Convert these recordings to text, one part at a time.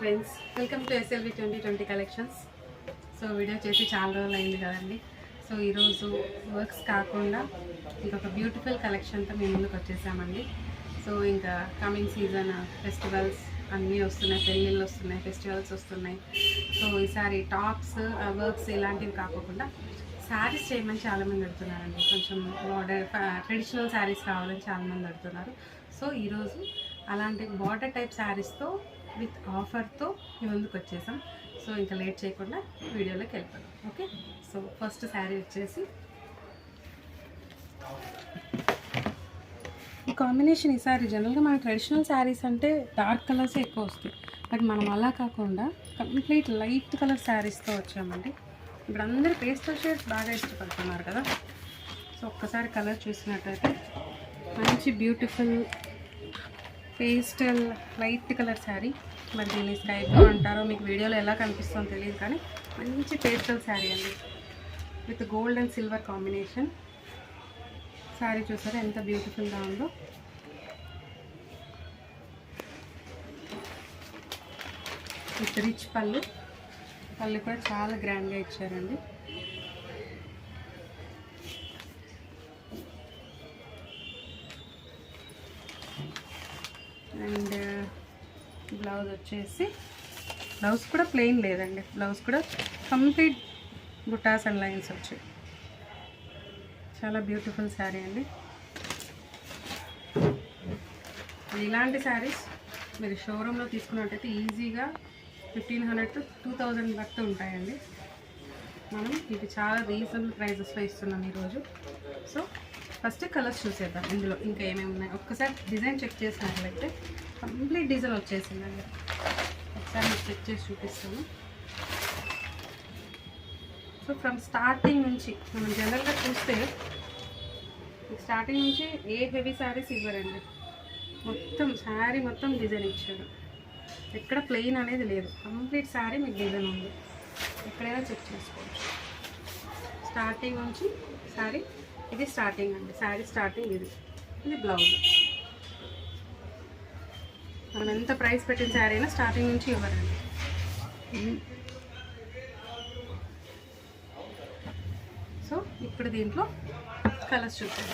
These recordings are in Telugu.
Friends welcome to SLV twenty twenty collections so video చేసి చాలా రోజులు అయింది కదండి. సో ఈరోజు వర్క్స్ కాకుండా ఇంకొక బ్యూటిఫుల్ కలెక్షన్తో మేము ముందుకు వచ్చేసామండి. సో ఇంకా కమింగ్ సీజన్ ఫెస్టివల్స్ అన్నీ వస్తున్నాయి పెళ్ళిళ్ళు వస్తున్నాయి ఫెస్టివల్స్ వస్తున్నాయి. సో ఈసారి టాప్స్ వర్క్స్ ఇలాంటివి కాకుండా శారీస్ చేయమని చాలామంది అడుగుతున్నారండి. కొంచెం బార్డర్ ట్రెడిషనల్ శారీస్ కావాలని చాలామంది అడుగుతున్నారు. సో ఈరోజు అలాంటి బార్డర్ టైప్ శారీస్తో విత్ ఆఫర్తో మీ ముందుకు వచ్చేసాం. సో ఇంకా లేట్ చేయకుండా వీడియోలోకి వెళ్ళిపోదాం. ఓకే? సో ఫస్ట్ శారీ వచ్చేసి ఈ కాంబినేషన్ జనరల్గా మన ట్రెడిషనల్ శారీస్ అంటే డార్క్ కలర్స్ ఎక్కువ వస్తాయి. బట్ మనం అలా కాకుండా కంప్లీట్ లైట్ కలర్ శారీస్తో వచ్చామండి. ఇప్పుడు అందరు పేస్టల్ షేడ్స్ బాగా ఇష్టపడుతున్నారు కదా. సో ఒక్కసారి కలర్ చూసినట్టయితే మంచి beautiful pastel light colour sari. మరి దీన్ని స్కై బ్లూ అంటారో మీకు వీడియోలో ఎలా కనిపిస్తుందో తెలియదు కానీ మంచి పేస్టల్ శారీ అండి. With gold and silver combination. Sari చూసారా ఎంత బ్యూటిఫుల్గా ఉందో. విత్ రిచ్ పళ్ళు. పళ్ళు కూడా చాలా గ్రాండ్గా ఇచ్చారండి. అండ్ బ్లౌజ్ వచ్చేసి బ్లౌజ్ కూడా ప్లెయిన్ లేదండి. బ్లౌజ్ కూడా కంప్లీట్ బుటాస్ అండ్ లైన్స్ వచ్చాయి. చాలా బ్యూటిఫుల్ శారీ అండి. ఇలాంటి శారీస్ మీరు షోరూంలో తీసుకున్నట్టయితే ఈజీగా fifteen hundred to two thousand వరకు ఉంటాయండి. మనం ఇది చాలా రీజనబుల్ ప్రైజెస్లో ఇస్తున్నాం ఈరోజు. సో ఫస్ట్ కలర్స్ చూసేద్దాం. ఇందులో ఇంకా ఏమేమి ఉన్నాయి? ఒక్కసారి డిజైన్ చెక్ చేసినట్లయితే కంప్లీట్ డిజైన్ వచ్చేసిందండి ఒకసారి మీకు చెక్ చేసి చూపిస్తాను. సో ఫ్రమ్ స్టార్టింగ్ నుంచి మనం జనరల్గా చూస్తే స్టార్టింగ్ నుంచి ఏ హెవీ శారీస్ ఇవ్వరండి. మొత్తం శారీ మొత్తం డిజైన్ ఇచ్చారు. ఎక్కడ ప్లెయిన్ అనేది లేదు. కంప్లీట్ శారీ మీకు డిజైన్ ఉంది. ఎక్కడైనా చెక్ చేసుకోవచ్చు. స్టార్టింగ్ నుంచి శారీ ఇది స్టార్టింగ్ అండి. శారీ స్టార్టింగ్ ఇది. ఇది బ్లౌజ్ మనం ఎంత ప్రైస్ పెట్టిన శారీ అయినా స్టార్టింగ్ నుంచి ఇవ్వరండి. సో ఇప్పుడు దీంట్లో కలర్స్ చూద్దాం.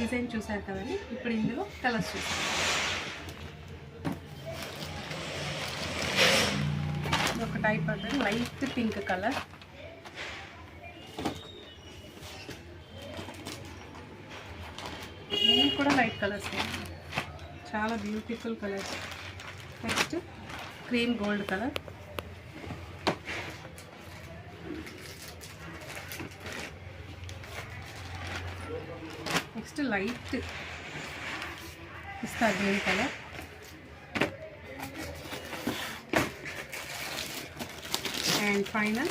డిజైన్ చూసారు కదండి? ఇప్పుడు ఇందులో కలర్స్ చూసాం ఒక టైప్ అంటే లైట్ పింక్ కలర్ ఇవి కూడా లైట్ కలర్స్ చాలా beautiful colours next cream gold colour next light pista green colour and final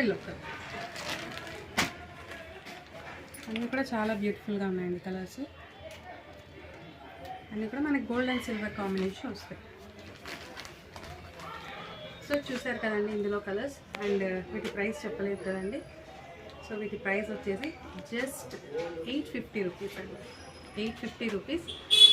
yellow colour అన్నీ కూడా చాలా బ్యూటిఫుల్గా ఉన్నాయండి కలర్స్ అన్నీ కూడా మనకి గోల్డ్ అండ్ సిల్వర్ కాంబినేషన్ వస్తాయి. సో చూసారు కదండి ఇందులో కలర్స్ అండ్ వీటి ప్రైస్ చెప్పలేదు కదండి. సో వీటి ప్రైస్ వచ్చేసి జస్ట్ ఎయిట్ ఫిఫ్టీ రూపీస్ అండి. ఎయిట్ ఫిఫ్టీ రూపీస్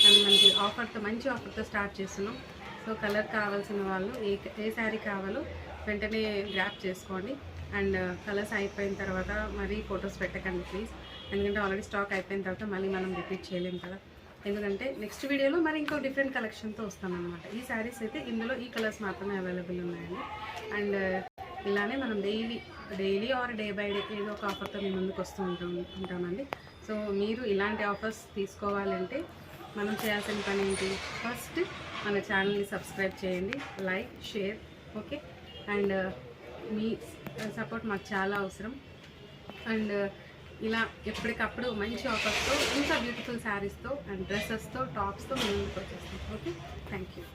అండ్ మనకి ఆఫర్తో మంచి ఆఫర్తో స్టార్ట్ చేస్తున్నాం. సో కలర్ కావాల్సిన వాళ్ళు ఏ ఏ శారీ కావాలో వెంటనే గ్రాప్ చేసుకోండి. అండ్ uh, కలర్స్ అయిపోయిన తర్వాత మరీ ఫొటోస్ పెట్టకండి ప్లీజ్ ఎందుకంటే ఆల్రెడీ స్టాక్ అయిపోయిన తర్వాత మళ్ళీ మనం రిపీట్ చేయలేము కదా. ఎందుకంటే నెక్స్ట్ వీడియోలో మరి ఇంకో డిఫరెంట్ కలెక్షన్తో వస్తామన్నమాట. ఈ శారీస్ అయితే ఇందులో ఈ కలర్స్ మాత్రమే అవైలబుల్ ఉన్నాయండి. అండ్ uh, ఇలానే మనం daily daily or day by day ఏదో ఒక ఆఫర్తో మేము ముందుకు వస్తూ ఉంటాం ఉంటామండి. సో మీరు ఇలాంటి ఆఫర్స్ తీసుకోవాలంటే మనం చేయాల్సిన పని ఏంటి? మన ఛానల్ని సబ్స్క్రైబ్ చేయండి. Like share okay? And uh, మీ సపోర్ట్ మాకు చాలా అవసరం. అండ్ uh, ఇలా ఎప్పటికప్పుడు మంచి ఆఫర్స్తో ఇంకా బ్యూటిఫుల్ శారీస్తో అండ్ డ్రెస్సెస్తో టాప్స్తో మేము ముందుకు వచ్చేస్తాం. ఓకే? Thank you